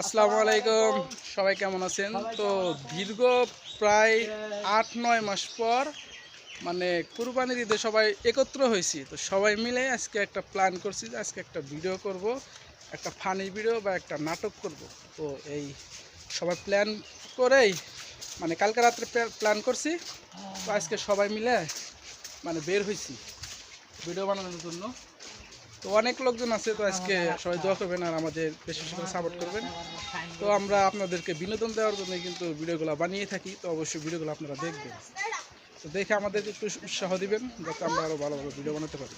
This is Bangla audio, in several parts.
আসসালামু আলাইকুম। সবাই কেমন আছেন? তো দীর্ঘ প্রায় আট, নয় মাস পর মানে কুরবানির ঈদে সবাই একত্র হয়েছি। তো সবাই মিলে আজকে একটা প্ল্যান করছি যে আজকে একটা ভিডিও করব, একটা ফানি ভিডিও বা একটা নাটক করব। তো এই সবাই প্ল্যান করেই মানে কালকে রাত্রে প্ল্যান করছি। তো আজকে সবাই মিলে মানে বের হয়েছি ভিডিও বানানোর জন্য। তো অনেক লোকজন আছে, তো আজকে সবাই দোয়া করবেন আর আমাদের বেশি বেশি করে সাপোর্ট করবেন। তো আমরা আপনাদেরকে বিনোদন দেওয়ার জন্য কিন্তু ভিডিওগুলো বানিয়ে থাকি, তো অবশ্যই ভিডিওগুলো আপনারা দেখবেন। তো দেখে আমাদেরকে একটু উৎসাহ দিবেন, যাতে আমরা আরও ভালো ভালো ভিডিও বানাতে পারি।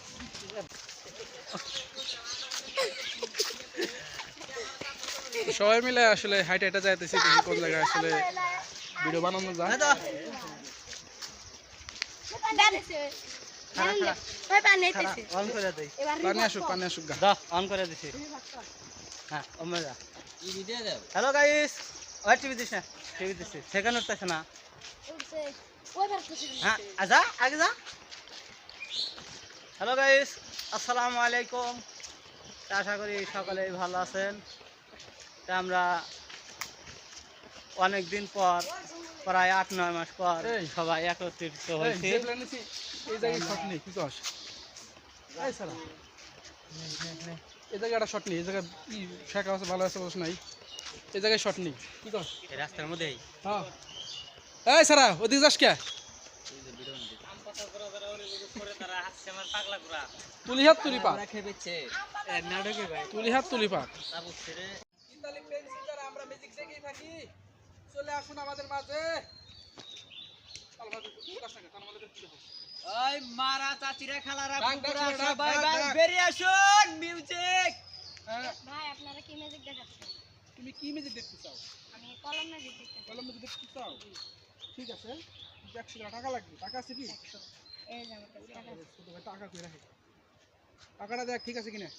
সবাই মিলে আসলে হাইট হাইটা যাইতেছি কোন জায়গায় আসলে ভিডিও বানানো যায়। অন করে দেই। পানি আসুক পানি আসুক গা। অন করে দিছি। হ্যাঁ ওমে যা। হ্যালো গাইস ওই টিভি দিস না টিভি দিছি। সেকেন্ড উঠতেছে না। হ্যাঁ আজা আগে যা। হ্যালো গাইস আসসালামু আলাইকুম। আশা করি সকলেই ভালো আছেন। তা আমরা অনেক দিন পর প্রায় আট নয় মাস পর সবাই একত্রিত হয়েছি। এই শট নেই এই সারা জায়গায় একটা শট এই জায়গায় ই শেখা আছে ভালো আছে বস নাই। এই জায়গায় শট নেই কি কস? রাস্তার মধ্যেই? হ্যাঁ। এই সারা ওদিকে যাস কে? তুলি হাত তুলি পা নাটকে তুলি হাত তুলি পা তাবুক ছেড়ে। ইতালি পেন্সিল যারা আমরা ম্যাজিক দেখেই থাকি। চলে আসুন আমাদের মাঝে। ওই মারা চাচিরা খালারা কুকুরা সবাই ভাই বেরিয়ে আসুন মিউজিক হ্যাঁ, ভাই আপনারা কি ম্যাজিক দেখাচ্ছেন? তুমি কি ম্যাজিক দেখতে চাও? আমি কলম ম্যাজিক দেখতে কলম ম্যাজিক দেখতে চাও? ঠিক আছে। একশো টাকা লাগবে। টাকা আছে কি? এই যে আমার কাছে টাকা টাকা কই রাখে। টাকাটা দেখ ঠিক আছে কিনা?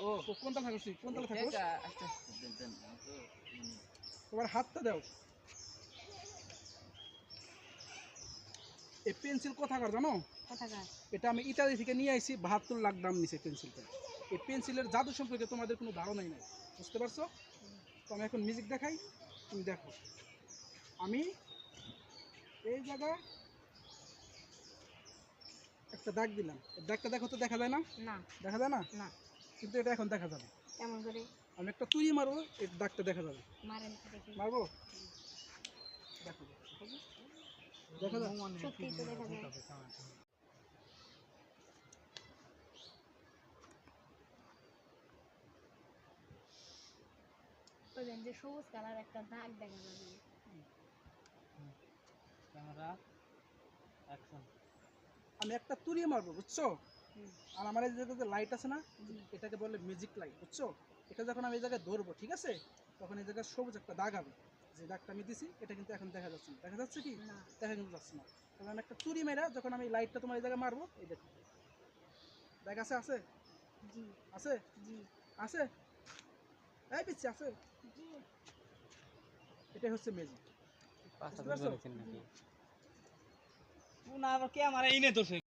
ও কোন তালা থাকছিস কোন তালা থাকছিস তোমার হাতটা দাও। এই পেন্সিল কোথাকার জানো? এটা আমি ইতালি থেকে নিয়ে আইছি বাহাত্তর লাখ দাম নিছে পেন্সিলটা। এই পেন্সিলের জাদু সম্পর্কে তোমাদের কোনো ধারণাই নাই বুঝতে পারছ? তো আমি এখন মিউজিক দেখাই তুমি দেখো। আমি এই জায়গা একটা দাগ দিলাম। দাগটা দেখো তো দেখা যায় না? দেখা যায় না। কিন্তু এটা এখন দেখা যাবে। কেমন করে? আমি একটা তুই মারবো দাগটা দেখা যাবে। মারেন মারবো? দেখো দেখা যায় সত্যি তো দেখা যায়। বুঝলেন যে সবুজ কালার একটা দাগ দেখা যাবে। ক্যামেরা অ্যাকশন আমি একটা তুড়িয়ে মারবো বুঝছ। আর আমার এই জায়গায় যে লাইট আছে না এটাকে বলে ম্যাজিক লাইট বুঝছ? এটা যখন আমি এই জায়গায় ধরবো ঠিক আছে? তখন এই জায়গায় সবুজ একটা দাগ হবে। যে দাগটা আমি দিছি এটা কিন্তু এখন দেখা যাচ্ছে না। দেখা যাচ্ছে কি? দেখা কিন্তু যাচ্ছে না। তখন আমি একটা তুড়ি মেরা যখন আমি লাইটটা তোমার এই জায়গায় মারবো এই দেখো। দেখ আছে আছে? জি। আছে? জি। আছে? এই পিচ্ছি আছে? জি। এটাই হচ্ছে ম্যাজিক বুঝতে পারছ? না কে আমার এই নে তো